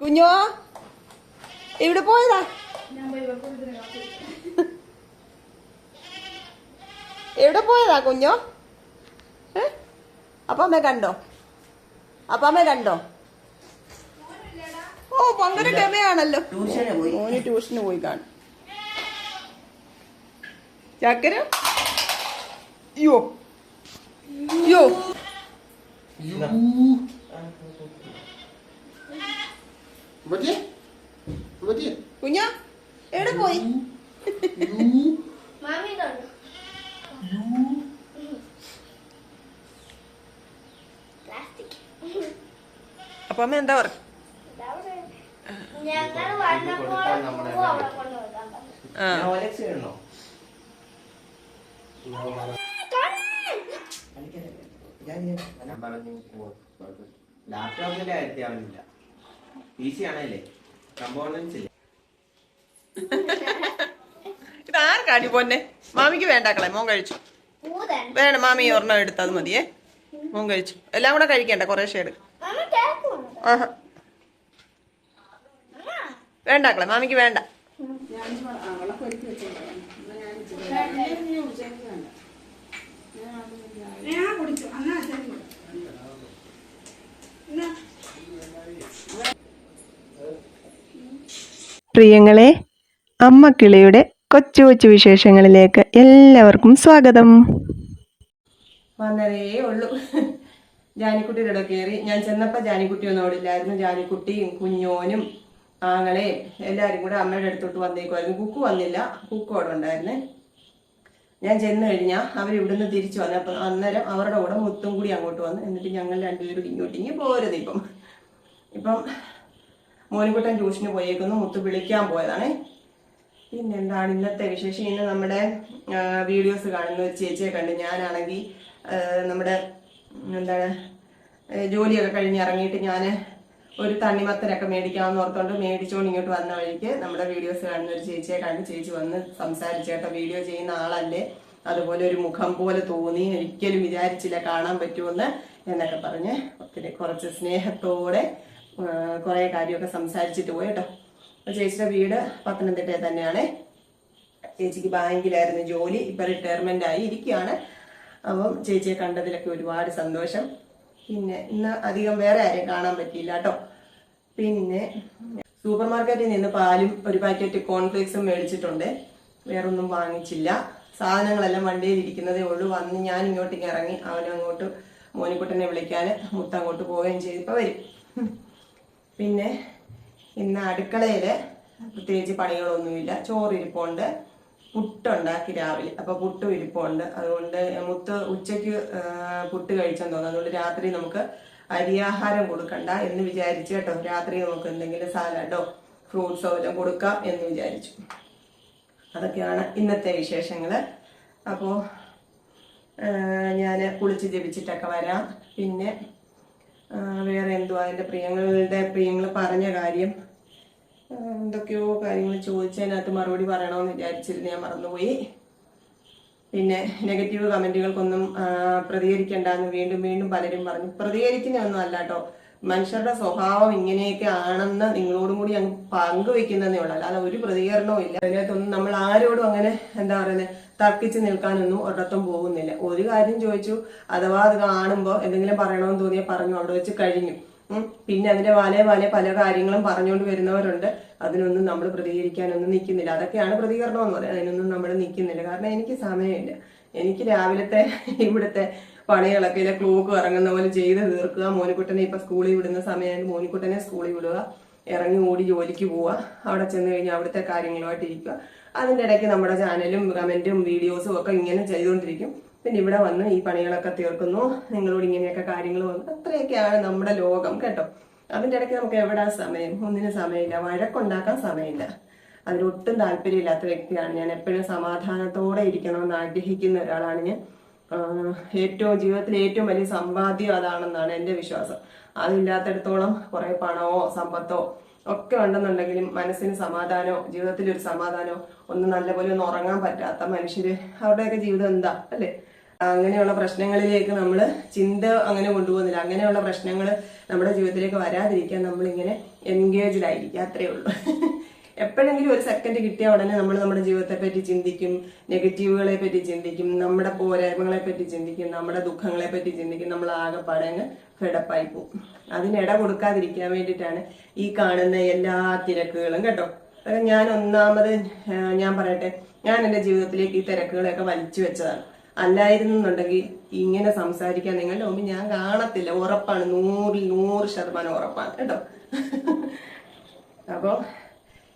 കുഞ്ഞോ? ഇവിടെ പോയതാ? എവിടെ പോയതാ കുഞ്ഞോ? ഏ? അപ്പാമ്മ കണ്ടോ? അപ്പാമ്മ കണ്ടോ? ഓ ഭയങ്കര ഗമയാണല്ലോ മോന് ട്യൂഷന് പോയി. കാണും. ചക്കര? യോ യോ കുഞ്ഞോ എവിടെ പോയി? മാമി ഇതുണ്ട് പ്ലാസ്റ്റിക്. അപ്പാമ്മ എന്താ പറ? ലാപ്ടോപ്പിന്റെ കാര്യത്തിൽ അവനില്ല. പി സി ആണല്ലേ കമ്പോണൻസ് ഇല്ല? ഇതാർക്കാടി പൊന്നെ? മാമിക്ക് വേണ്ടാക്കളെ മോൻ കഴിച്ചു. വേണം മാമി ഒരെണ്ണം എടുത്തത് മതിയേ. മോൻ കഴിച്ചു. എല്ലാം കൂടെ കഴിക്കണ്ട കുറേ ഷേഡ് ആഹാ. വേണ്ടാക്കളെ മാമിക്ക് വേണ്ട. പ്രിയങ്ങളെ അമ്മ കിളിയുടെ കൊച്ചു കൊച്ചു വിശേഷങ്ങളിലേക്ക് എല്ലാവർക്കും സ്വാഗതം. വന്നതേ ഉള്ളൂ. ജാനിക്കുട്ടിയുടെ ഇടം കയറി. ഞാൻ ചെന്നപ്പോൾ ജാനിക്കുട്ടി ഒന്നും അവിടെ ഇല്ലായിരുന്നു. ജാനിക്കുട്ടിയും കുഞ്ഞോനും ആങ്ങളെയും എല്ലാവരും കൂടെ അമ്മയുടെ അടുത്തോട്ട് വന്നേക്കുമായിരുന്നു കുക്കു വന്നില്ല. കുക്കു അവിടെ ഉണ്ടായിരുന്നേ. ഞാൻ ചെന്ന് കഴിഞ്ഞാൽ അവർ ഇവിടുന്ന് തിരിച്ചു അപ്പം അന്നേരം അവരുടെ കൂടെ മുത്തും കൂടി അങ്ങോട്ട് വന്നു. എന്നിട്ട് ഞങ്ങൾ രണ്ടുപേരും ഇങ്ങോട്ടിങ്ങി പോരുത് ഇപ്പം. ഇപ്പം മോനിക്കുട്ടൻ ട്യൂഷന് പോയേക്കുന്നു മുത്ത് വിളിക്കാൻ പോയതാണ്. പിന്നെ എന്താണ് ഇന്നത്തെ വിശേഷം? ഇന്ന് നമ്മുടെ വീഡിയോസ് കാണുന്ന ഒരു ചേച്ചിയെ കണ്ട്. ഞാനാണെങ്കിൽ നമ്മുടെ എന്താണ് ജോലിയൊക്കെ കഴിഞ്ഞ് ഇറങ്ങിയിട്ട് ഞാൻ ഒരു തണ്ണിമത്തനൊക്കെ മേടിക്കാമെന്ന് ഓർത്തോണ്ട് മേടിച്ചുകൊണ്ട് ഇങ്ങോട്ട് വന്ന വഴിക്ക് നമ്മുടെ വീഡിയോസ് കാണുന്ന ഒരു ചേച്ചിയെ കണ്ട് ചേച്ചി വന്ന് സംസാരിച്ചേട്ടോ വീഡിയോ ചെയ്യുന്ന ആളല്ലേ. അതുപോലെ ഒരു മുഖം പോലെ തോന്നി. ഒരിക്കലും വിചാരിച്ചില്ല കാണാൻ പറ്റുമെന്ന് എന്നൊക്കെ പറഞ്ഞ് ഒത്തിരി കുറച്ച് സ്നേഹത്തോടെ കുറേ കാര്യമൊക്കെ സംസാരിച്ചിട്ട് പോയി കേട്ടോ. അപ്പൊ ചേച്ചിയുടെ വീട് പത്തനംതിട്ടയിൽ തന്നെയാണ്. ചേച്ചിക്ക് ബാങ്കിലായിരുന്നു ജോലി ഇപ്പൊ റിട്ടയർമെന്റ് ആയി ഇരിക്കുകയാണ്. അപ്പം ചേച്ചിയെ കണ്ടതിലൊക്കെ ഒരുപാട് സന്തോഷം. പിന്നെ ഇന്ന് അധികം വേറെ ആരെയും കാണാൻ പറ്റിയില്ല കേട്ടോ. പിന്നെ സൂപ്പർ മാർക്കറ്റിൽ നിന്ന് പാലും ഒരു പാക്കറ്റ് കോൺഫ്ലേക്സും മേടിച്ചിട്ടുണ്ട്. വേറൊന്നും വാങ്ങിച്ചില്ല. സാധനങ്ങളെല്ലാം വണ്ടിയിൽ ഇരിക്കുന്നതേ ഉള്ളൂ. വന്ന് ഞാൻ ഇങ്ങോട്ടേക്ക് ഇറങ്ങി അവനങ്ങോട്ട് മോനിക്കുട്ടനെ വിളിക്കാൻ മുത്തങ്ങോട്ട് പോവുകയും ചെയ്തിപ്പോൾ വരും. പിന്നെ ഇന്ന് അടുക്കളയിൽ പ്രത്യേകിച്ച് പണികളൊന്നുമില്ല. ചോറിരിപ്പുണ്ട്. പുട്ടുണ്ടാക്കി രാവിലെ. അപ്പൊ പുട്ടും ഇരിപ്പുണ്ട്. അതുകൊണ്ട് മുത്ത് ഉച്ചയ്ക്ക് പുട്ട് കഴിച്ചെന്ന് തോന്നുന്നു. അതുകൊണ്ട് രാത്രി നമുക്ക് അരിയാഹാരം കൊടുക്കണ്ട എന്ന് വിചാരിച്ചു കേട്ടോ. രാത്രി നമുക്ക് എന്തെങ്കിലും സാലഡോ ഫ്രൂട്ട്സോ എല്ലാം കൊടുക്കാം എന്ന് വിചാരിച്ചു. അതൊക്കെയാണ് ഇന്നത്തെ വിശേഷങ്ങൾ അപ്പോൾ ഞാൻ കുളിച്ച് ജപിച്ചിട്ടൊക്കെ വരാം. പിന്നെ വേറെ എന്തോ എന്റെ പ്രിയങ്ങളുടെ പ്രിയങ്ങൾ പറഞ്ഞ കാര്യം. എന്തൊക്കെയോ കാര്യങ്ങൾ ചോദിച്ചതിനകത്ത് മറുപടി പറയണമെന്ന് വിചാരിച്ചിരുന്നു. ഞാൻ മറന്നുപോയി. പിന്നെ നെഗറ്റീവ് കമന്റുകൾക്കൊന്നും പ്രതികരിക്കേണ്ട എന്ന് വീണ്ടും വീണ്ടും പലരും പറഞ്ഞു. പ്രതികരിക്കുന്നതൊന്നും അല്ല കേട്ടോ. മനുഷ്യരുടെ സ്വഭാവം ഇങ്ങനെയൊക്കെ ആണെന്ന് നിങ്ങളോടും കൂടി അങ്ങ് പങ്കുവെക്കുന്നതേ ഉള്ളൂ. അല്ലാതെ ഒരു പ്രതികരണവും ഇല്ല. അതിനകത്തൊന്നും നമ്മൾ ആരോടും അങ്ങനെ എന്താ പറയുന്നത് തർക്കിച്ച് നിൽക്കാനൊന്നും ഒരിടത്തും പോകുന്നില്ല. ഒരു കാര്യം ചോദിച്ചു അഥവാ അത് കാണുമ്പോൾ എന്തെങ്കിലും പറയണമെന്ന് തോന്നിയാൽ പറഞ്ഞു അവിടെ വെച്ച് കഴിഞ്ഞു. പിന്നെ അതിന്റെ വാലെ വാലെ പല കാര്യങ്ങളും പറഞ്ഞുകൊണ്ട് വരുന്നവരുണ്ട്. അതിനൊന്നും നമ്മൾ പ്രതികരിക്കാനൊന്നും നിൽക്കുന്നില്ല അതൊക്കെയാണ് പ്രതികരണം എന്ന് പറയുന്നത് അതിനൊന്നും നമ്മൾ നിൽക്കുന്നില്ല കാരണം എനിക്ക് സമയമില്ല. എനിക്ക് രാവിലത്തെ ഇവിടുത്തെ പണികളൊക്കെ ഇല്ല ക്ലോക്ക് ഇറങ്ങുന്ന പോലെ ചെയ്ത് തീർക്കുക. മോനിക്കുട്ടനെ ഇപ്പൊ സ്കൂളിൽ വിടുന്ന സമയമായിട്ട് മോനിക്കുട്ടനെ സ്കൂളിൽ വിടുക. ഇറങ്ങി ഓടി ജോലിക്ക് പോവുക. അവിടെ ചെന്ന് കഴിഞ്ഞാൽ അവിടുത്തെ കാര്യങ്ങളുമായിട്ട് ഇരിക്കുക. അതിന്റെ ഇടയ്ക്ക് നമ്മുടെ ചാനലും കമന്റും വീഡിയോസും ഒക്കെ ഇങ്ങനെ ചെയ്തുകൊണ്ടിരിക്കും. പിന്നെ ഇവിടെ വന്ന് ഈ പണികളൊക്കെ തീർക്കുന്നു. നിങ്ങളോട് ഇങ്ങനെയൊക്കെ കാര്യങ്ങൾ വന്നു അത്രയൊക്കെയാണ് നമ്മുടെ ലോകം കേട്ടോ. അതിന്റെ ഇടയ്ക്ക് നമുക്ക് എവിടെ സമയം? ഒന്നിനും സമയമില്ല. വഴക്കുണ്ടാക്കാൻ സമയമില്ല. അതിലൊട്ടും താല്പര്യമില്ലാത്ത വ്യക്തിയാണ് ഞാൻ. എപ്പോഴും സമാധാനത്തോടെ ഇരിക്കണമെന്ന് ആഗ്രഹിക്കുന്ന ഒരാളാണ് ഞാൻ. ഏറ്റവും ജീവിതത്തിലെ ഏറ്റവും വലിയ സമ്പാദ്യം അതാണെന്നാണ് എന്റെ വിശ്വാസം. അതില്ലാത്തടത്തോളം കുറേ പണമോ സമ്പത്തോ ഒക്കെ ഉണ്ടെന്നുണ്ടെങ്കിലും മനസ്സിന് സമാധാനമോ ജീവിതത്തിൽ ഒരു സമാധാനമോ ഒന്ന് നല്ലപോലെ ഒന്ന് ഉറങ്ങാൻ പറ്റാത്ത മനുഷ്യര് അവരുടെയൊക്കെ ജീവിതം എന്താ അല്ലേ? അങ്ങനെയുള്ള പ്രശ്നങ്ങളിലേക്ക് നമ്മൾ ചിന്ത അങ്ങനെ കൊണ്ടുപോകുന്നില്ല. അങ്ങനെയുള്ള പ്രശ്നങ്ങൾ നമ്മുടെ ജീവിതത്തിലേക്ക് വരാതിരിക്കാൻ നമ്മളിങ്ങനെ എൻഗേജ്ഡ് ആയിരിക്കുക അത്രേ ഉള്ളൂ. എപ്പോഴെങ്കിലും ഒരു സെക്കൻഡ് കിട്ടിയ ഉടനെ നമ്മൾ നമ്മുടെ ജീവിതത്തെ പറ്റി ചിന്തിക്കും നെഗറ്റീവുകളെ പറ്റി ചിന്തിക്കും നമ്മുടെ പോരായ്മകളെ പറ്റി ചിന്തിക്കും നമ്മുടെ ദുഃഖങ്ങളെ പറ്റി ചിന്തിക്കും നമ്മൾ ആകെപ്പാടെ അങ്ങ് ഫെഡപ്പായി പോകും അതിനിട കൊടുക്കാതിരിക്കാൻ വേണ്ടിയിട്ടാണ് ഈ കാണുന്ന എല്ലാ തിരക്കുകളും കേട്ടോ. അതൊക്കെ ഞാൻ ഒന്നാമത് ഞാൻ പറയട്ടെ ഞാൻ എന്റെ ജീവിതത്തിലേക്ക് ഈ തിരക്കുകളെയൊക്കെ വലിച്ചു വെച്ചതാണ്. അല്ലായിരുന്നുണ്ടെങ്കിൽ ഇങ്ങനെ സംസാരിക്കാൻ നിങ്ങളുടെ മുമ്പ് ഞാൻ കാണത്തില്ല. ഉറപ്പാണ് നൂറിൽ നൂറ് ശതമാനം ഉറപ്പാണ് കേട്ടോ. അപ്പോൾ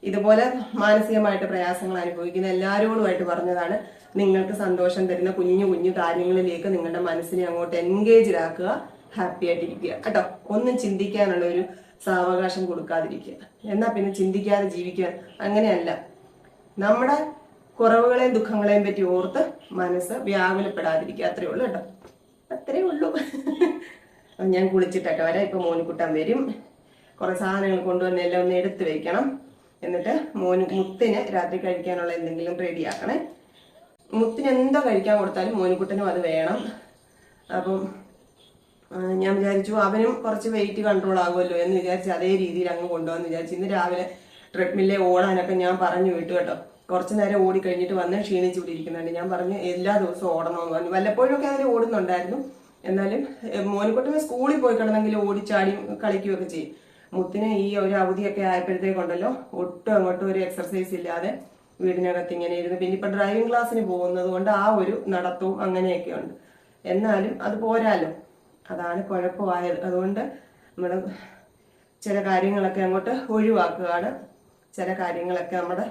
ഇതുപോലെ മാനസികമായിട്ട് പ്രയാസങ്ങൾ അനുഭവിക്കുന്ന എല്ലാവരോടുമായിട്ട് പറഞ്ഞതാണ് നിങ്ങൾക്ക് സന്തോഷം തരുന്ന കുഞ്ഞു കുഞ്ഞു കാര്യങ്ങളിലേക്ക് നിങ്ങളുടെ മനസ്സിനെ അങ്ങോട്ട് എൻഗേജ്ഡ് ആക്കുക ഹാപ്പി ആയിട്ടിരിക്കുക. കേട്ടോ? ഒന്നും ചിന്തിക്കാനുള്ള ഒരു സാവകാശം കൊടുക്കാതിരിക്കുക. എന്നാ പിന്നെ ചിന്തിക്കാതെ ജീവിക്കാൻ അങ്ങനെയല്ല. നമ്മുടെ കുറവുകളെയും ദുഃഖങ്ങളെയും പറ്റി ഓർത്ത് മനസ്സ് വ്യാകുലപ്പെടാതിരിക്കുക. അത്രേ ഉള്ളൂ കേട്ടോ. അത്രേ ഉള്ളൂ. ഞാൻ കുളിച്ചിട്ടൊക്കെ വരാം. ഇപ്പൊ മോനിക്കുട്ടാൻ വരും. കുറെ സാധനങ്ങൾ കൊണ്ടുവന്ന് എല്ലാം ഒന്ന് എടുത്തു വെക്കണം. എന്നിട്ട് മോന് മുത്തിന് രാത്രി കഴിക്കാനുള്ള എന്തെങ്കിലും റെഡിയാക്കണേ. മുത്തിന് എന്തോ കഴിക്കാൻ കൊടുത്താലും മോനുകുട്ടനും അത് വേണം. അപ്പം ഞാൻ വിചാരിച്ചു അവനും കുറച്ച് വെയിറ്റ് കൺട്രോൾ ആകുമല്ലോ എന്ന് വിചാരിച്ച് അതേ രീതിയിൽ അങ്ങ് കൊണ്ടുവന്ന് വിചാരിച്ചു ഇന്ന് രാവിലെ ട്രെഡ്മില്ലേ ഓടാനൊക്കെ ഞാൻ പറഞ്ഞു വിട്ടു കേട്ടോ. കുറച്ച് നേരം ഓടി കഴിഞ്ഞിട്ട് വന്ന് ക്ഷീണിച്ച് ഇവിടെ ഇരിക്കുന്നുണ്ട്. ഞാൻ പറഞ്ഞു എല്ലാ ദിവസവും ഓടണമെന്ന് പറഞ്ഞു. വല്ലപ്പോഴൊക്കെ അതിൽ ഓടുന്നുണ്ടായിരുന്നു. എന്നാലും മോനിക്കുട്ടിന് സ്കൂളിൽ പോയി കിടന്നെങ്കിൽ ഓടിച്ചാടിയും കളിക്കുകയൊക്കെ ചെയ്യും. മുത്തിന് ഈ ഒരു അവധിയൊക്കെ ആയപ്പോഴത്തേക്കുണ്ടല്ലോ ഒട്ടും അങ്ങോട്ടും ഒരു എക്സർസൈസ് ഇല്ലാതെ വീടിനകത്ത് ഇങ്ങനെ ഇരുന്ന് പിന്നെ ഇപ്പൊ ഡ്രൈവിംഗ് ക്ലാസ്സിന് പോകുന്നത് കൊണ്ട് ആ ഒരു നടത്തവും അങ്ങനെയൊക്കെ ഉണ്ട്. എന്നാലും അത് പോരാലോ? അതാണ് കുഴപ്പമായത്. അതുകൊണ്ട് നമ്മൾ ചില കാര്യങ്ങളൊക്കെ അങ്ങോട്ട് ഒഴിവാക്കുകയാണ്. ചില കാര്യങ്ങളൊക്കെ നമ്മുടെ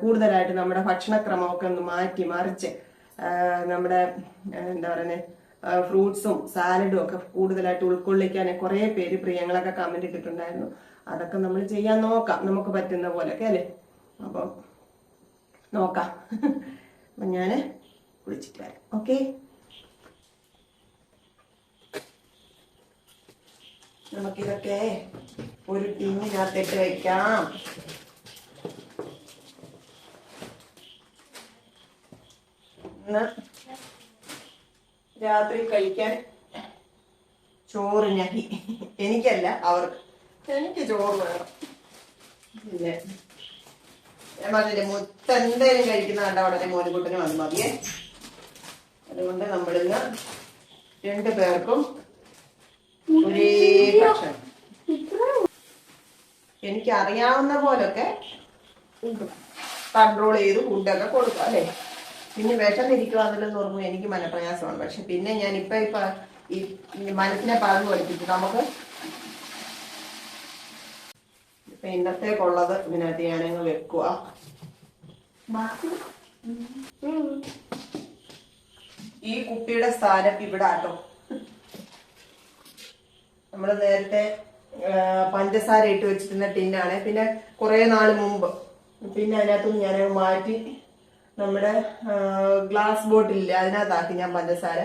കൂടുതലായിട്ട് നമ്മുടെ ഭക്ഷണക്രമമൊക്കെ ഒന്ന് മാറ്റി മറിച്ച് നമ്മുടെ എന്താ പറയുന്നത് ഫ്രൂട്ട്സും സാലഡും ഒക്കെ കൂടുതലായിട്ട് ഉൾക്കൊള്ളിക്കാൻ കുറേ പേര് പ്രിയങ്ങളൊക്കെ കമന്റ് ഇട്ടിട്ടുണ്ടായിരുന്നു. അതൊക്കെ നമ്മൾ ചെയ്യാൻ നോക്കാം. നമുക്ക് പറ്റുന്ന പോലെയൊക്കെ അല്ലേ? അപ്പം നോക്കാം. അപ്പം ഞാൻ കുളിച്ചിട്ട് വരാം. ഓക്കെ? നമുക്കിതൊക്കെ ഒരു ടീമിനകത്തേക്ക് വെക്കാം ഇന്ന് രാത്രി കഴിക്കാൻ ചോറ് ഞഹി എനിക്കല്ല അവർക്ക്. എനിക്ക് ചോറ് വേണം. പിന്നെ ഞാൻ പറഞ്ഞില്ലേ മുത്തെന്തേലും കഴിക്കുന്ന കണ്ട ഉടനെ മോനുകൂട്ടനും അത് മതിയേ. അതുകൊണ്ട് നമ്മളിന്ന് രണ്ടു പേർക്കും ഒരേ ഭക്ഷണം. എനിക്ക് അറിയാവുന്ന പോലൊക്കെ കൺട്രോൾ ചെയ്ത് ഫുഡൊക്കെ കൊടുക്കാം അല്ലേ? പിന്നെ വിഷമിരിക്കുക എന്നുള്ളത് ഓർമ്മ എനിക്ക് മനപ്രയാസമാണ്. പക്ഷെ പിന്നെ ഞാൻ ഇപ്പൊ ഇപ്പൊ ഈ മനസ്സിനെ പറഞ്ഞു പഠിപ്പിച്ചു. നമുക്ക് ഇപ്പൊ ഇന്നത്തേക്കുള്ളത് ഇതിനകത്ത് ഞാനങ്ങ് വെക്കുക. ഈ കുപ്പിയുടെ സ്ഥാനം ഇവിടെ ആട്ടോ. നമ്മൾ നേരത്തെ പഞ്ചസാര ഇട്ട് വെച്ചിരുന്ന ടിന്നാണ്. പിന്നെ കുറെ നാൾ മുമ്പ്. പിന്നെ അതിനകത്തുനിന്ന് ഞാൻ മാറ്റി നമ്മുടെ ഗ്ലാസ് ബോട്ടിലില്ലേ അതിനകത്താക്കി ഞാൻ പഞ്ചസാര.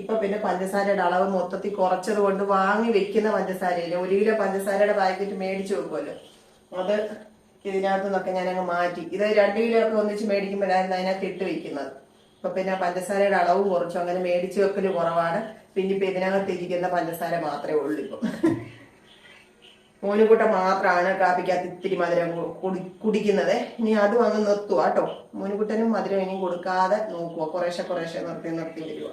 ഇപ്പൊ പിന്നെ പഞ്ചസാരയുടെ അളവ് മൊത്തത്തിൽ കുറച്ചത് കൊണ്ട് വാങ്ങി വെക്കുന്ന പഞ്ചസാരയില്ല ഒരു കിലോ പഞ്ചസാരയുടെ പാക്കറ്റ് മേടിച്ചു വെക്കുമല്ലോ അത് ഇതിനകത്തു നിന്നൊക്കെ ഞാൻ അങ്ങ് മാറ്റി. ഇത് രണ്ട് കിലോ ഒക്കെ ഒന്നിച്ച് മേടിക്കുമ്പോഴായിരുന്നു അതിനകത്ത് ഇട്ട് വെക്കുന്നത്. അപ്പൊ പിന്നെ പഞ്ചസാരയുടെ അളവ് കുറച്ചു. അങ്ങനെ മേടിച്ചു വെക്കൽ കുറവാണ്. പിന്നെ ഇപ്പൊ ഇതിനകത്ത് ഇരിക്കുന്ന പഞ്ചസാര മാത്രമേ ഉള്ളൂ ഇപ്പൊ. മോനുകൂട്ടം മാത്രമാണ് കാപ്പിക്കകത്ത് ഇത്തിരി മധുരം കുടിക്കുന്നത്. ഇനി അത് അങ്ങ് നിർത്തുക കേട്ടോ മോനുകുട്ടനും മധുരം ഇനിയും കൊടുക്കാതെ നോക്കുക കുറേശ്ശെ കുറേശ്ശെ നിർത്തി നിർത്തി വരിക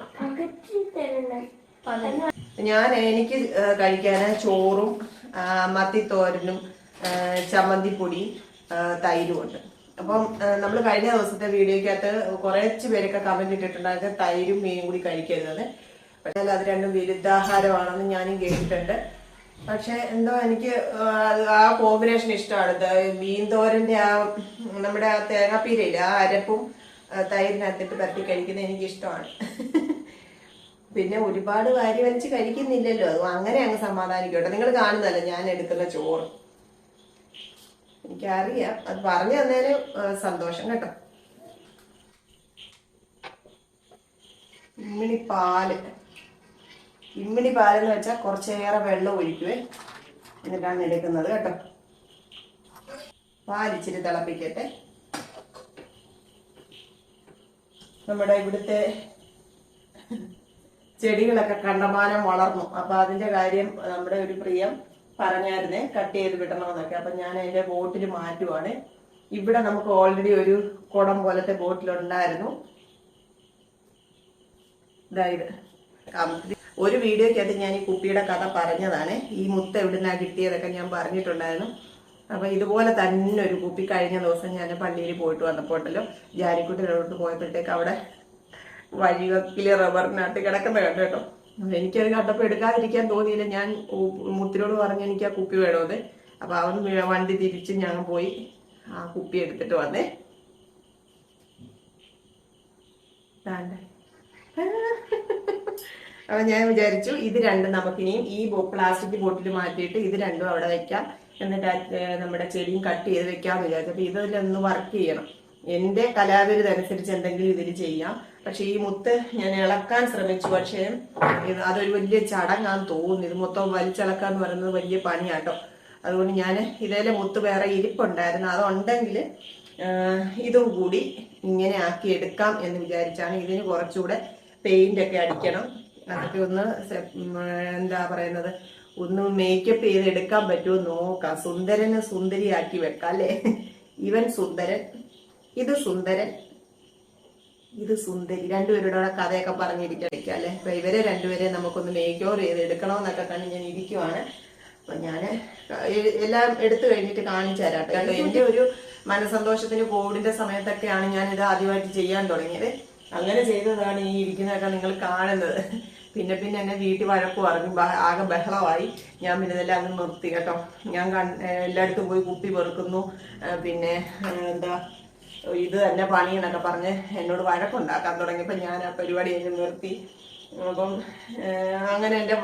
ഞാൻ എനിക്ക് കഴിക്കാന് ചോറും മത്തിത്തോരനും ചമ്മന്തിപ്പൊടി തൈരും ഉണ്ട്. അപ്പം നമ്മൾ കഴിഞ്ഞ ദിവസത്തെ വീഡിയോക്കകത്ത് കുറച്ച് പേരൊക്കെ കമന്റ് ഇട്ടിട്ടുണ്ടായിരുന്നു തൈരും മീനും കൂടി കഴിക്കരുത് പക്ഷേ അത് രണ്ടും വിരുദ്ധാഹാരമാണെന്ന് ഞാനും കേട്ടിട്ടുണ്ട്. പക്ഷെ എന്തോ എനിക്ക് ആ, കോമ്പിനേഷൻ ഇഷ്ടമാണ്. മീൻതോരന്റെ ആ നമ്മുടെ ആ തേങ്ങാപ്പീരയില്ല ആ അരപ്പും തൈരിനകത്തിട്ട് പരത്തി കഴിക്കുന്നത് എനിക്ക് ഇഷ്ടമാണ് പിന്നെ ഒരുപാട് വാരി വലിച്ച് കഴിക്കുന്നില്ലല്ലോ. അത് അങ്ങനെ അങ്ങ് സമാധാനിക്കട്ടെ. നിങ്ങൾ കാണുന്നല്ലോ ഞാൻ എടുക്കുന്ന ചോറ്. എനിക്കറിയാം. അത് പറഞ്ഞു തന്നതിന് സന്തോഷം കേട്ടോ. ഇമ്മിണി പാൽ ഇമ്മിണി പാലെന്ന് വെച്ചാൽ കുറച്ചേറെ വെള്ളം ഒഴിക്കുവേ. എന്നിട്ടാണ് എടുക്കുന്നത് കേട്ടോ. പാലിച്ചിരി തിളപ്പിക്കട്ടെ. നമ്മുടെ ഇവിടുത്തെ ചെടികളൊക്കെ കണ്ടമാനം വളർന്നു. അപ്പൊ അതിന്റെ കാര്യം നമ്മുടെ ഒരു പ്രിയം പറഞ്ഞായിരുന്നേ കട്ട് ചെയ്ത് വിടണമെന്നൊക്കെ. അപ്പൊ ഞാൻ അതിന്റെ ബോട്ടിൽ മാറ്റുവാണ്. ഇവിടെ നമുക്ക് ഓൾറെഡി ഒരു കുടം പോലത്തെ ബോട്ടിലുണ്ടായിരുന്നു. ഇതായത് ഒരു വീഡിയോക്കകത്ത് ഞാൻ ഈ കുപ്പിയുടെ കഥ പറഞ്ഞതാണ്. ഈ മുത്ത എവിടുന്നാ കിട്ടിയതൊക്കെ ഞാൻ പറഞ്ഞിട്ടുണ്ടായിരുന്നു. അപ്പൊ ഇതുപോലെ തന്നെ ഒരു കുപ്പി കഴിഞ്ഞ ദിവസം ഞാൻ പള്ളിയിൽ പോയിട്ട് വന്നപ്പോൾ ഉണ്ടല്ലോ പോയപ്പോഴത്തേക്ക് അവിടെ വഴിവക്കിൽ റബ്ബറിനകത്ത് കിടക്കുന്ന കണ്ടു കേട്ടോ. എനിക്കത് കണ്ടപ്പോൾ എടുക്കാതിരിക്കാൻ തോന്നിയില്ല. ഞാൻ മുത്തിനോട് പറഞ്ഞ് എനിക്ക് ആ കുപ്പി വേണോ വേണമെന്ന് അപ്പൊ അവൻ വണ്ടി തിരിച്ച് ഞാൻ പോയി ആ കുപ്പി എടുത്തിട്ട് വന്നേ. ദാണ്ടെ. അപ്പൊ ഞാൻ വിചാരിച്ചു ഇത് രണ്ടും നമുക്കിനിയും ഈ പ്ലാസ്റ്റിക് ബോട്ടിൽ മാറ്റിയിട്ട് ഇത് രണ്ടും അവിടെ വെക്കാം. എന്നിട്ട് നമ്മുടെ ചെടിയും കട്ട് ചെയ്ത് വെക്കാന്ന് വിചാരിച്ചു. അപ്പൊ ഇതിലൊന്ന് വർക്ക് ചെയ്യണം. എന്റെ കലാവിരുദ്ധനുസരിച്ച് എന്തെങ്കിലും ഇതിൽ ചെയ്യാം. പക്ഷെ ഈ മുത്ത് ഞാൻ ഇളക്കാൻ ശ്രമിച്ചു. പക്ഷെ അതൊരു വലിയ ചടങ്ങാന്ന് തോന്നുന്നു. ഇത് മൊത്തം വലിച്ചിളക്കാൻ പറയുന്നത് വലിയ പണിയാട്ടോ. അതുകൊണ്ട് ഞാൻ ഇതേലെ മുത്ത് വേറെ ഇരിപ്പുണ്ടായിരുന്നു. അതുണ്ടെങ്കിൽ ഇതും കൂടി ഇങ്ങനെ ആക്കി എടുക്കാം എന്ന് വിചാരിച്ചാണ് ഇതിന് കുറച്ചുകൂടെ പെയിന്റ് ഒക്കെ അടിക്കണം. അതൊക്കെ ഒന്ന് എന്താ പറയുന്നത്? ഒന്ന് മേക്കപ്പ് ചെയ്ത് എടുക്കാൻ പറ്റുമോ നോക്കാം. സുന്ദരന് സുന്ദരിയാക്കി വെക്കാം അല്ലേ? ഇവൻ സുന്ദരൻ ഇത് സുന്ദരൻ ഇത് സുന്ദരി. രണ്ടുപേരുടെ കഥയൊക്കെ പറഞ്ഞിരിക്കാം അല്ലെ? അപ്പൊ ഇവരെ രണ്ടുപേരെ നമുക്കൊന്ന് മേക്ക് ഓവർ ചെയ്ത് എടുക്കണമെന്നൊക്കെ കണ്ട് ഞാൻ ഇരിക്കുവാണ്. അപ്പൊ ഞാൻ എല്ലാം എടുത്തു കഴിഞ്ഞിട്ട് കാണിച്ചു തരാം കേട്ടോ. എന്റെ ഒരു മനസന്തോഷത്തിന് കോവിഡിന്റെ സമയത്തൊക്കെയാണ് ഞാൻ ഇത് ആദ്യമായിട്ട് ചെയ്യാൻ തുടങ്ങിയത്. അങ്ങനെ ചെയ്തതാണ് ഈ ഇരിക്കുന്നതൊക്കെ നിങ്ങൾ കാണുന്നത്. പിന്നെ പിന്നെ എന്നെ വീട്ടിൽ വഴക്ക് പറഞ്ഞു. ആകെ ബഹളമായി. ഞാൻ പിന്നെ ഇതെല്ലാം അങ്ങ് നിർത്തി കേട്ടോ. ഞാൻ എല്ലായിടത്തും പോയി കുപ്പി പെറുക്കുന്നു. പിന്നെ എന്താ ഇത് തന്നെ പണിയെന്നൊക്കെ പറഞ്ഞ് എന്നോട് വഴക്കുണ്ടാക്കാൻ തുടങ്ങിയപ്പോൾ ഞാൻ ആ പരിപാടി അങ്ങ് നിർത്തി. അപ്പം അങ്ങനെ എന്റെ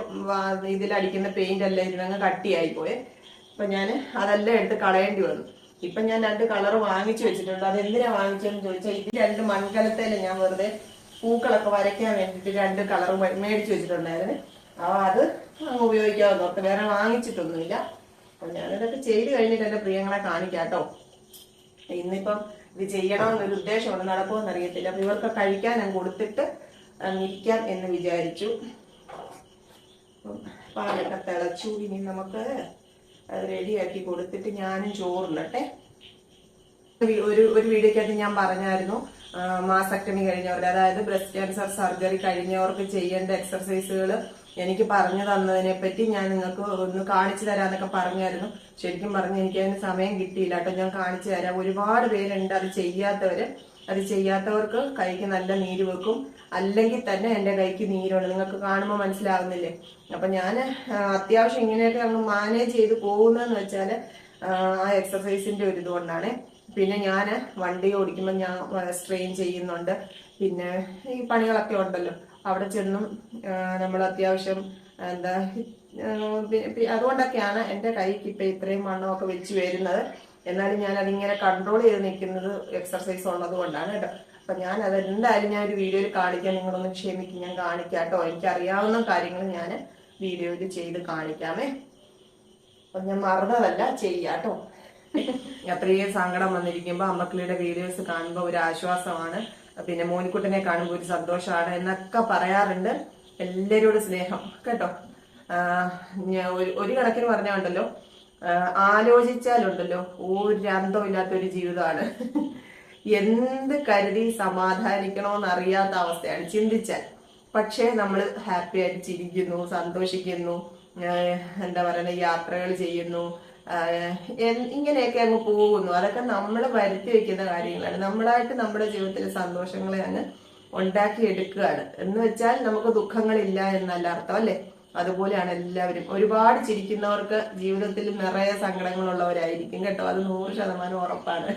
ഇതിലടിക്കുന്ന പെയിന്റ് എല്ലാം ഇരുന്നങ്ങ് കട്ടിയായി പോയെ അപ്പം ഞാൻ അതെല്ലാം എടുത്ത് കളയേണ്ടി വന്നു. ഇപ്പം ഞാൻ രണ്ട് കളർ വാങ്ങിച്ചു വെച്ചിട്ടുണ്ട്. അത് എന്തിനാണ് വാങ്ങിച്ചതെന്ന് ചോദിച്ചാൽ ഇത് രണ്ട് മൺകലത്തേൽ ഞാൻ വെറുതെ പൂക്കളൊക്കെ വരയ്ക്കാൻ വേണ്ടിയിട്ട് രണ്ട് കളർ മേടിച്ചു വെച്ചിട്ടുണ്ടായിരുന്നു. അപ്പൊ അത് അങ്ങ് ഉപയോഗിക്കാമെന്ന് ഓർത്ത് വേറെ വാങ്ങിച്ചിട്ടൊന്നുമില്ല. അപ്പൊ ഞാനിതൊക്കെ ചെയ്ത് കഴിഞ്ഞിട്ട് എന്റെ പ്രിയങ്ങളെ കാണിക്കാം കേട്ടോ ഇന്നിപ്പം ഇത് ചെയ്യണമെന്നൊരു ഉദ്ദേശം ഉണ്ട് നടക്കുമെന്ന് അറിയത്തില്ല. അപ്പൊ ഇവർക്ക് കഴിക്കാൻ ഞാൻ കൊടുത്തിട്ട് ഇരിക്കാം എന്ന് വിചാരിച്ചു. പാലൊക്കെ തിളച്ചു. ഇനി നമുക്ക് അത് റെഡിയാക്കി കൊടുത്തിട്ട് ഞാനും ചോറുണ്ടട്ടെ ഒരു- ഒരു വീഡിയോക്കകത്ത് ഞാൻ പറഞ്ഞായിരുന്നു മാസക്ടമി കഴിഞ്ഞവർ അതായത് ബ്രസ്റ്റ് ക്യാൻസർ സർജറി കഴിഞ്ഞവർക്ക് ചെയ്യേണ്ട എക്സർസൈസുകൾ എനിക്ക് പറഞ്ഞു തന്നതിനെ പറ്റി ഞാൻ നിങ്ങൾക്ക് ഒന്ന് കാണിച്ചു തരാന്നൊക്കെ പറഞ്ഞായിരുന്നു. ശരിക്കും പറഞ്ഞു എനിക്ക് അതിന് സമയം കിട്ടിയില്ല കേട്ടോ. ഞാൻ കാണിച്ചു തരാം. ഒരുപാട് പേരുണ്ട് അത് ചെയ്യാത്തവര്. അത് ചെയ്യാത്തവർക്ക് കൈക്ക് നല്ല നീര് വെക്കും. അല്ലെങ്കിൽ തന്നെ എന്റെ കൈക്ക് നീരുണ്ട് നിങ്ങൾക്ക് കാണുമ്പോൾ മനസ്സിലാവുന്നില്ലേ? അപ്പൊ ഞാൻ അത്യാവശ്യം ഇങ്ങനെയൊക്കെ അങ്ങ് മാനേജ് ചെയ്ത് പോകുന്നതെന്ന് വെച്ചാൽ ആ, ആ എക്സർസൈസിന്റെ ഒരു ഇതുകൊണ്ടാണ്. പിന്നെ ഞാൻ വണ്ടി ഓടിക്കുമ്പോൾ ഞാൻ സ്ട്രെയിൻ ചെയ്യുന്നുണ്ട്. പിന്നെ ഈ പണികളൊക്കെ ഉണ്ടല്ലോ. അവിടെ ചെന്നും നമ്മൾ അത്യാവശ്യം എന്താ അതുകൊണ്ടൊക്കെയാണ് എന്റെ കൈക്ക് ഇപ്പം ഇത്രയും വണ്ണമൊക്കെ വെച്ച് വരുന്നത്. എന്നാലും ഞാൻ അതിങ്ങനെ കൺട്രോൾ ചെയ്ത് നിൽക്കുന്നത് എക്സർസൈസ് ഉള്ളത് കൊണ്ടാണ് കേട്ടോ. അപ്പൊ ഞാൻ അത് എന്തായാലും ഞാൻ ഒരു വീഡിയോയിൽ കാണിക്കാൻ നിങ്ങളൊന്ന് ക്ഷമിക്കും ഞാൻ കാണിക്കാം കേട്ടോ. എനിക്കറിയാവുന്ന കാര്യങ്ങൾ ഞാൻ വീഡിയോയിൽ ചെയ്ത് കാണിക്കാമേ. അപ്പൊ ഞാൻ മറന്നതല്ല ചെയ്യാട്ടോ അത്രയും സങ്കടം വന്നിരിക്കുമ്പോ അമ്മക്കിളിയുടെ വീഡിയോസ് കാണുമ്പോൾ ഒരു ആശ്വാസമാണ്. പിന്നെ മോനിക്കുട്ടനെ കാണുമ്പോൾ ഒരു സന്തോഷമാണ് എന്നൊക്കെ പറയാറുണ്ട്. എല്ലാരോടും സ്നേഹം കേട്ടോ? ഒരു- കണക്കിന് പറഞ്ഞുണ്ടല്ലോ ആലോചിച്ചാലുണ്ടല്ലോ ഒരു അന്തമില്ലാത്ത ഒരു ജീവിതമാണ്. എന്ത് കരുതി സമാധാനിക്കണോന്ന് അറിയാത്ത അവസ്ഥയാണ് ചിന്തിച്ചാൽ. പക്ഷേ നമ്മൾ ഹാപ്പി ആയിട്ട് ചിരിക്കുന്നു സന്തോഷിക്കുന്നു എന്താ പറയുക യാത്രകൾ ചെയ്യുന്നു ഇങ്ങനെയൊക്കെ അങ്ങ് പോകുന്നു. അതൊക്കെ നമ്മൾ വരുത്തി വെക്കുന്ന കാര്യങ്ങളാണ്. നമ്മളായിട്ട് നമ്മുടെ ജീവിതത്തിലെ സന്തോഷങ്ങളെ അങ്ങ് ഉണ്ടാക്കി എടുക്കുകയാണ് എന്ന് വെച്ചാൽ നമുക്ക് ദുഃഖങ്ങളില്ല എന്നല്ല അർത്ഥം അല്ലേ? അതുപോലെയാണ് എല്ലാവരും. ഒരുപാട് ചിരിക്കുന്നവർക്ക് ജീവിതത്തിൽ നിറയെ സങ്കടങ്ങളുള്ളവരായിരിക്കും കേട്ടോ. അത് നൂറ് ശതമാനം ഉറപ്പാണ്.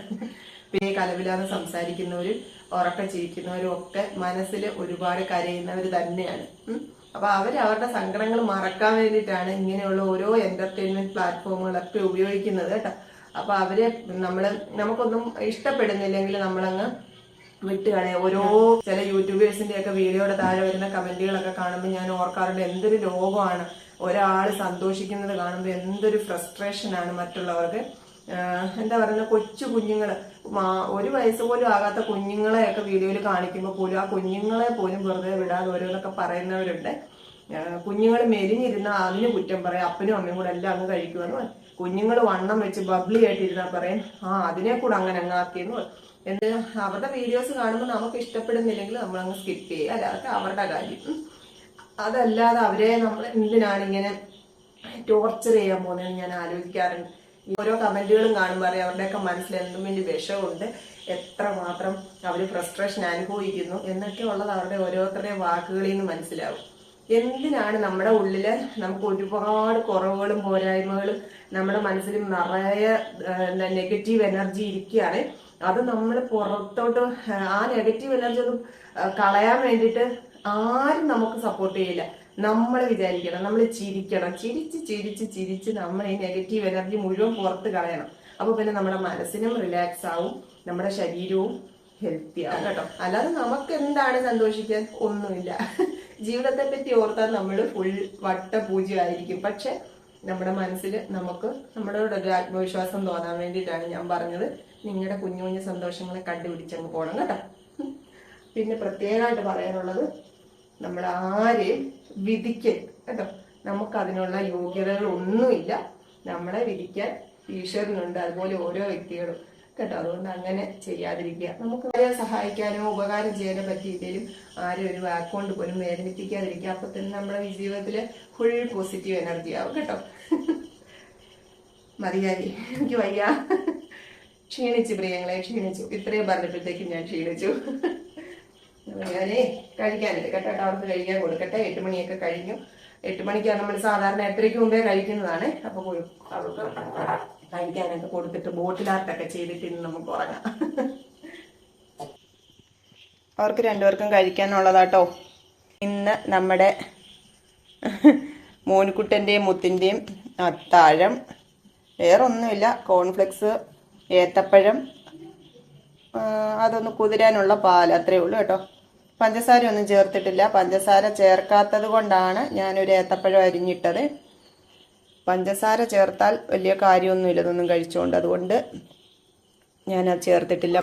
പിന്നെ കലവിലാതെ സംസാരിക്കുന്നവരും ഉറക്കെ ചിരിക്കുന്നവരും ഒക്കെ മനസ്സിൽ ഒരുപാട് കരയുന്നവർ തന്നെയാണ്. ഉം. അപ്പൊ അവർ അവരുടെ സങ്കടങ്ങൾ മറക്കാൻ വേണ്ടിയിട്ടാണ് ഇങ്ങനെയുള്ള ഓരോ എന്റർടൈൻമെന്റ് പ്ലാറ്റ്ഫോമുകളൊക്കെ ഉപയോഗിക്കുന്നത് കേട്ടോ. അപ്പൊ അവരെ നമ്മൾ നമുക്കൊന്നും ഇഷ്ടപ്പെടുന്നില്ലെങ്കിൽ നമ്മളങ്ങ് വിട്ടുകളെ ഓരോ ചില യൂട്യൂബേഴ്സിന്റെ ഒക്കെ വീഡിയോയുടെ താഴെ വരുന്ന കമന്റുകളൊക്കെ കാണുമ്പോൾ ഞാൻ ഓർക്കാറുണ്ട് എന്തൊരു ലോകമാണ്. ഒരാൾ സന്തോഷിക്കുന്നത് കാണുമ്പോൾ എന്തൊരു ഫ്രസ്ട്രേഷൻ ആണ് മറ്റുള്ളവർക്ക്. എന്താ പറയുക കൊച്ചു കുഞ്ഞുങ്ങൾ ഒരു വയസ്സ് പോലും ആകാത്ത കുഞ്ഞുങ്ങളെയൊക്കെ വീഡിയോയിൽ കാണിക്കുമ്പോൾ പോലും ആ കുഞ്ഞുങ്ങളെ പോലും വെറുതെ വിടാതെ ഓരോന്നൊക്കെ പറയുന്നവരുണ്ട്. കുഞ്ഞുങ്ങൾ മെലിഞ്ഞിരുന്ന അതിന് കുറ്റം പറയാം. അപ്പനും അമ്മയും കൂടെ എല്ലാം അങ്ങ് കഴിക്കുമെന്ന് കുഞ്ഞുങ്ങൾ വണ്ണം വെച്ച് ബബ്ലി ആയിട്ടിരുന്നാൽ പറയും. ആ അതിനെ കൂടെ അങ്ങനെ അങ്ങാക്കിയെന്ന് പറയും. എന്ത് അവരുടെ വീഡിയോസ് കാണുമ്പോൾ നമുക്ക് ഇഷ്ടപ്പെടുന്നില്ലെങ്കിൽ നമ്മൾ അങ്ങ് സ്കിപ്പ് ചെയ്യുക. അല്ല അതൊക്കെ അവരുടെ കാര്യം. അതല്ലാതെ അവരെ നമ്മൾ എന്തിനാണ് ഇങ്ങനെ ടോർച്ചർ ചെയ്യാൻ പോകുന്നതെന്ന് ഞാൻ ആലോചിക്കാറുണ്ട്. ഓരോ കമന്റുകളും കാണുമ്പോൾ അറിയാം അവരുടെയൊക്കെ മനസ്സിൽ എന്തും വേണ്ടി വിഷമുണ്ട് എത്ര മാത്രം അവർ ഫ്രസ്ട്രേഷൻ അനുഭവിക്കുന്നു എന്നൊക്കെ ഉള്ളത് അവരുടെ ഓരോരുത്തരുടെയും വാക്കുകളിൽ നിന്ന് മനസ്സിലാവും. എന്തിനാണ് നമ്മുടെ ഉള്ളിൽ നമുക്ക് ഒരുപാട് കുറവുകളും പോരായ്മകളും നമ്മുടെ മനസ്സിൽ നിറയെ നെഗറ്റീവ് എനർജി ഇരിക്കുകയാണ്. അത് നമ്മൾ പുറത്തോട്ട് ആ നെഗറ്റീവ് എനർജി ഒന്ന് കളയാൻ വേണ്ടിയിട്ട് ആരും നമുക്ക് സപ്പോർട്ട് ചെയ്യില്ല. നമ്മൾ വിചാരിക്കണം നമ്മൾ ചിരിക്കണം. ചിരിച്ച് ചിരിച്ച് ചിരിച്ച് നമ്മൾ ഈ നെഗറ്റീവ് എനർജി മുഴുവൻ പുറത്ത് കളയണം. അപ്പൊ പിന്നെ നമ്മുടെ മനസ്സിനും റിലാക്സ് ആവും നമ്മുടെ ശരീരവും ഹെൽത്തി ആവും കേട്ടോ. അല്ലാതെ നമുക്ക് എന്താണ് സന്തോഷിക്കാൻ? ഒന്നുമില്ല. ജീവിതത്തെ പറ്റി ഓർത്താൽ നമ്മൾ ഫുൾ വട്ട പൂജ്യമായിരിക്കും പക്ഷെ നമ്മുടെ മനസ്സിൽ നമുക്ക് നമ്മുടെ ഒരു ആത്മവിശ്വാസം തോന്നാൻ വേണ്ടിയിട്ടാണ് ഞാൻ പറഞ്ഞത്. നിങ്ങളുടെ കുഞ്ഞു കുഞ്ഞു സന്തോഷങ്ങളെ കണ്ടുപിടിച്ചങ്ങ് പോകണം കേട്ടോ. പിന്നെ പ്രത്യേകമായിട്ട് പറയാനുള്ളത് നമ്മൾ ആരെയും വിധിക്കരുത് കേട്ടോ. നമുക്ക് അതിനുള്ള യോഗ്യതകൾ ഒന്നുമില്ല നമ്മളെ വിധിക്കാൻ ഈശ്വരനുണ്ട്. അതുപോലെ ഓരോ വ്യക്തികളും കേട്ടോ. അതുകൊണ്ട് അങ്ങനെ ചെയ്യാതിരിക്കുക. നമുക്ക് ആരെ സഹായിക്കാനോ ഉപകാരം ചെയ്യാനോ പറ്റിയില്ലെങ്കിലും ആരും ഒരു വാക്കുകൊണ്ട് പോലും വേദനിപ്പിക്കാതിരിക്കുക. അപ്പൊ തന്നെ നമ്മുടെ ജീവിതത്തിൽ ഫുൾ പോസിറ്റീവ് എനർജി ആവും കേട്ടോ. മതിയായി. എനിക്ക് വയ്യ. ക്ഷീണിച്ചു പ്രിയങ്ങളെ ക്ഷീണിച്ചു. ഇത്രയും പറഞ്ഞപ്പോഴത്തേക്കും ഞാൻ ക്ഷീണിച്ചു. ഞാനേ കഴിക്കാനില്ല. കേട്ടോ അവർക്ക് കഴിക്കാൻ കൊടുക്കട്ടെ. എട്ട് മണിയൊക്കെ കഴിഞ്ഞു. എട്ട് മണിക്കാണ് നമ്മൾ സാധാരണ എട്ടരയ്ക്ക് മുമ്പേ കഴിക്കുന്നതാണ്. അപ്പൊ പോയി അവർക്ക് കഴിക്കാനൊക്കെ കൊടുത്തിട്ട് ബോട്ടിലാർട്ടൊക്കെ ചെയ്തിട്ട് ഇന്ന് നമുക്ക് ഉറങ്ങാം. അവർക്ക് രണ്ടുപേർക്കും കഴിക്കാനുള്ളതാട്ടോ. ഇന്ന് നമ്മുടെ മോനുക്കുട്ടന്റെയും മുത്തിന്റെയും അത്താഴം വേറൊന്നുമില്ല. കോൺഫ്ലെക്സ് ഏത്തപ്പഴം അതൊന്ന് കുതിരാനുള്ള പാൽ അത്രയേ ഉള്ളൂ കേട്ടോ. പഞ്ചസാര ഒന്നും ചേർത്തിട്ടില്ല. പഞ്ചസാര ചേർക്കാത്തത് കൊണ്ടാണ് ഞാനൊരു ഏത്തപ്പഴം അരിഞ്ഞിട്ടത്. പഞ്ചസാര ചേർത്താൽ വലിയ കാര്യമൊന്നുമില്ല. ഇതൊന്നും കഴിച്ചുകൊണ്ട് അതുകൊണ്ട് ഞാനത് ചേർത്തിട്ടില്ല.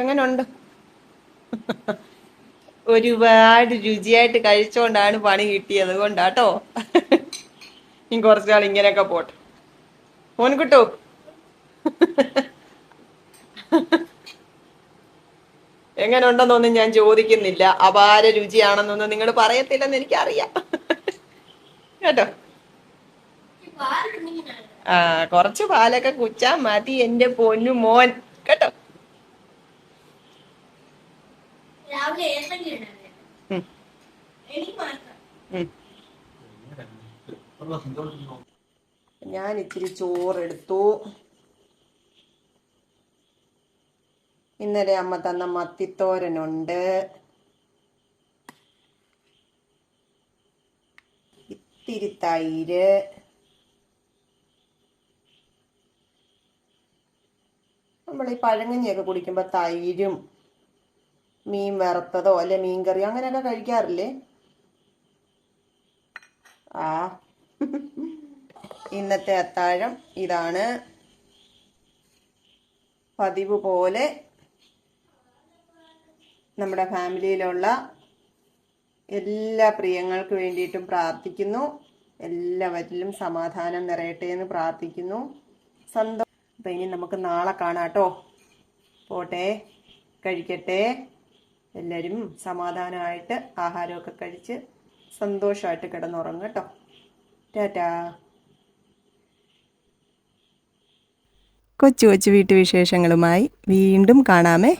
എങ്ങനുണ്ട്? ഒരുപാട് രുചിയായിട്ട് കഴിച്ചുകൊണ്ടാണ് പണി കിട്ടിയത്. കൊണ്ടാട്ടോ ഇനി കുറച്ചാൾ ഇങ്ങനെയൊക്കെ പോട്ടെ. ഓൻ കിട്ടൂ എങ്ങനെ ഉണ്ടെന്നൊന്നും ഞാൻ ചോദിക്കുന്നില്ല. അപാര രുചിയാണെന്നൊന്നും നിങ്ങൾ പറയത്തില്ലെന്ന് എനിക്കറിയാം. കേട്ടോ? ആ കുറച്ച് പാലൊക്കെ കുച്ചാ മതി എന്റെ പൊന്നു മോൻ. കേട്ടോ. ഞാൻ ഇച്ചിരി ചോറെടുത്തു ഇന്നലെ അമ്മ തന്ന മത്തിത്തോരനുണ്ട്. ഇത്തിരി തൈര്. നമ്മൾ ഈ പഴങ്ങഞ്ഞിയൊക്കെ കുടിക്കുമ്പോൾ തൈരും മീൻ വറുത്തതോ അല്ലെ മീൻ അങ്ങനെയൊക്കെ കഴിക്കാറില്ലേ? ആ. ഇന്നത്തെ അത്താഴം ഇതാണ്. പതിവ് പോലെ നമ്മുടെ ഫാമിലിയിലുള്ള എല്ലാ പ്രിയങ്ങൾക്ക് വേണ്ടിയിട്ടും പ്രാർത്ഥിക്കുന്നു. എല്ലാവരിലും സമാധാനം നിറയട്ടെ എന്ന് പ്രാർത്ഥിക്കുന്നു. സന്തോഷം. അപ്പം ഇനി നമുക്ക് നാളെ കാണാം കേട്ടോ. പോട്ടെ കഴിക്കട്ടെ. എല്ലാവരും സമാധാനമായിട്ട് ആഹാരമൊക്കെ കഴിച്ച് സന്തോഷമായിട്ട് കിടന്നുറങ്ങും കേട്ടോ. ടാറ്റാ. കൊച്ചു കൊച്ചു വീട്ടുവിശേഷങ്ങളുമായി വീണ്ടും കാണാമേ.